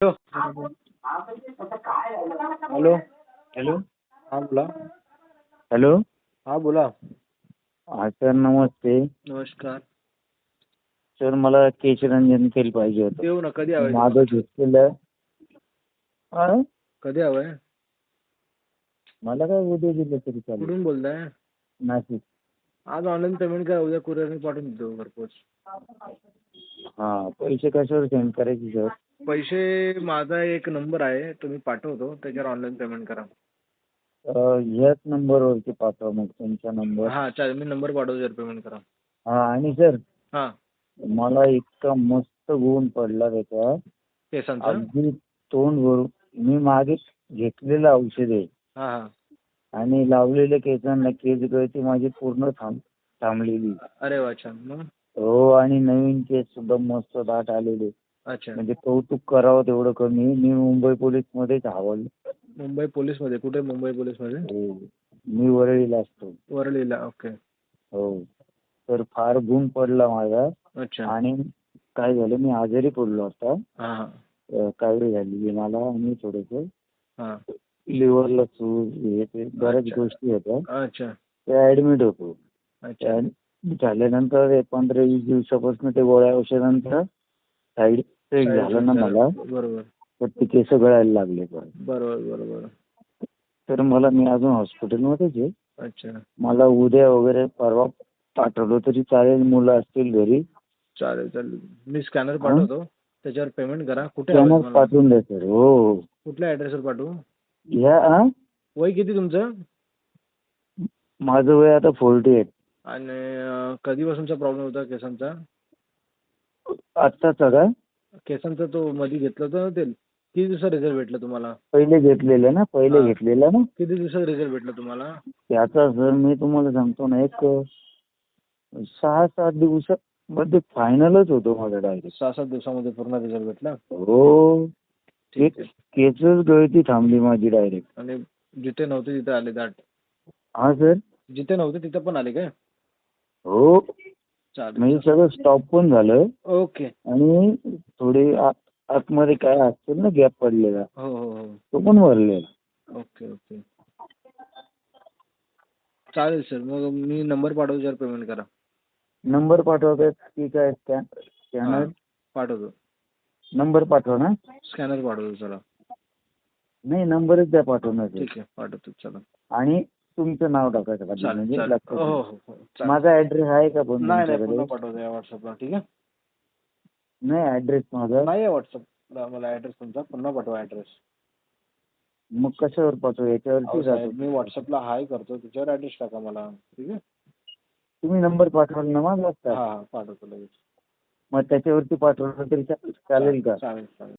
Hello. Hello. हां बोला. Hello. हां बोला. हा सर नमस्ते. नमस्कार. सर मला केशरंजन तेल पाहिजे होतं. येऊ ना कधी हवं माझं घेतलेलं. हा? कधी हवं आहे मला काय उद्या दिलं तरी चालेल. कुठून बोलताय? नाशिक. आज ऑनलाईन पेमेंट करा उद्या कुरिअरने पाठवून देतो घरपोच हा पैसे कशावर सेंड करायचे सर? पैसे माझा एक नंबर आहे तो मी पाठवतो त्याच्यावर ऑनलाईन पेमेंट करा. अं, ह्याच नंबरवरती पाठवा मग तुमचा नंबर हां चालेल मी नंबर पाठवतो त्याच्यावर पेमेंट करा. हा आणि सर हां. मला इतका मस्त गुण पडला त्याचा. केसांचा अगदी तोंड भरून मी मागे घेतलेलं औषध आहे. हां हां. आणि लावलेल्या केसांना केस गळती माझी पूर्ण थांब थांबलेली. अरे वा छान. मग? हो आणि नवीन केस सुद्धा मस्त दाट आलेले. अच्छा. म्हणजे कौतुक करावं तेवढं कमी. मी मुंबई पोलीस मध्येच आवडलो. मुंबई पोलीसमध्ये? कुठे मुंबई पोलीसमध्ये? हो. मी वरळीला असतो. वरळीला ओके. हो. तर फार गुण पडला माझा. अच्छा. आणि काय झालं मी आजारी पडलो आता. हां अं, झालेली मला आणि थोडस हां. लिव्हरला सूज हे ते बऱ्याच अच्छा. गोष्टी होत्या. अच्छा. ते ऍडमिट होतो. अच्छा. त्या- झाल्यानंतर एक पंधरा वीस दिवसापासून ते गोळ्या औषधांचा साईड इफेक्ट झाला ना मला. बरोबर. तर ते केस गळायला लागले पण बरोबर बरोबर. तर मला मी अजून हॉस्पिटलमध्येच आहे. अच्छा. मला उद्या वगैरे परवा पाठवलं तरी चालेल. मुलं असतील घरी. चालेल चालेल. मी स्कॅनर पाठवतो. त्याच्यावर पेमेंट करा. कुठे हवं त्यांना तुम्हाला? पाठवून द्या सर. हो. हो कुठल्या ॲड्रेसवर पाठवू? ह्या हा? वय किती तुमचं? माझं वय आता फोर्टी एट आणि अं, कधीपासूनचा प्रॉब्लेम होता केसांचा? आत्ताचा का? केसांचा तो मध्ये घेतलं होतं ना तेल किती दिवसात रिझल्ट भेटलं तुम्हाला? पहिले घेतलेलं ना पहिले हा. घेतलेलं ना. किती दिवसात रिझल्ट भेटलं तुम्हाला? त्याचा सर मी तुम्हाला सांगतो ना एक सहा सात दिवसामध्ये फायनलच होतो माझा डायरेक्ट सहा सात दिवसामध्ये पूर्ण रिझल्ट भेटला? हो. ठीक एक आहे. केसच गळती थांबली माझी डायरेक्ट आणि जिथे नव्हते तिथे आले दाट? हा सर जिथे नव्हते तिथे पण आले काय? हो. म्हणजे सगळं स्टॉप पण झालं. ओके. आणि थोडे आत- आतमध्ये काय असतं ना गॅप पडलेला. हो हो हो. तो पण भरलेला. Okay okay. चालेल सर मग मी नंबर पाठवतो त्यावर पेमेंट करा. नंबर पाठवतात की काय? Scan scanner? पाठवतो. नंबर पाठवा ना. स्कॅनर पाठवतो चला नाही नंबरच द्या पाठवणार ठीक आहे पाठवतो चला. आणि तुमचं नाव टाकायचं चालेल म्हणजे चालेल. लक्षात हो हो येईल. हो हो चालेल. माझा ऍड्रेस आहे का पण नाही नाही तुमच्याकडे? पुन्हा पाठवतो या व्हॉट्सअपला ठीक आहे? नाही ऍड्रेस माझा. नाही आहे व्हॉट्सअपला मला ॲड्रेस तुमचा. पुन्हा पाठवा ॲड्रेस मग कशावर पाठवू? याच्यावरती जातो. मी व्हॉट्सअपला हाय करतो. त्याच्यावर ॲड्रेस टाका मला ठीक आहे? तुम्ही नंबर पाठवाल ना माझा? हां हां पाठवतो लगेच. मग त्याच्यावरती पाठवलं तरी चालेल का? चालेल चालेल.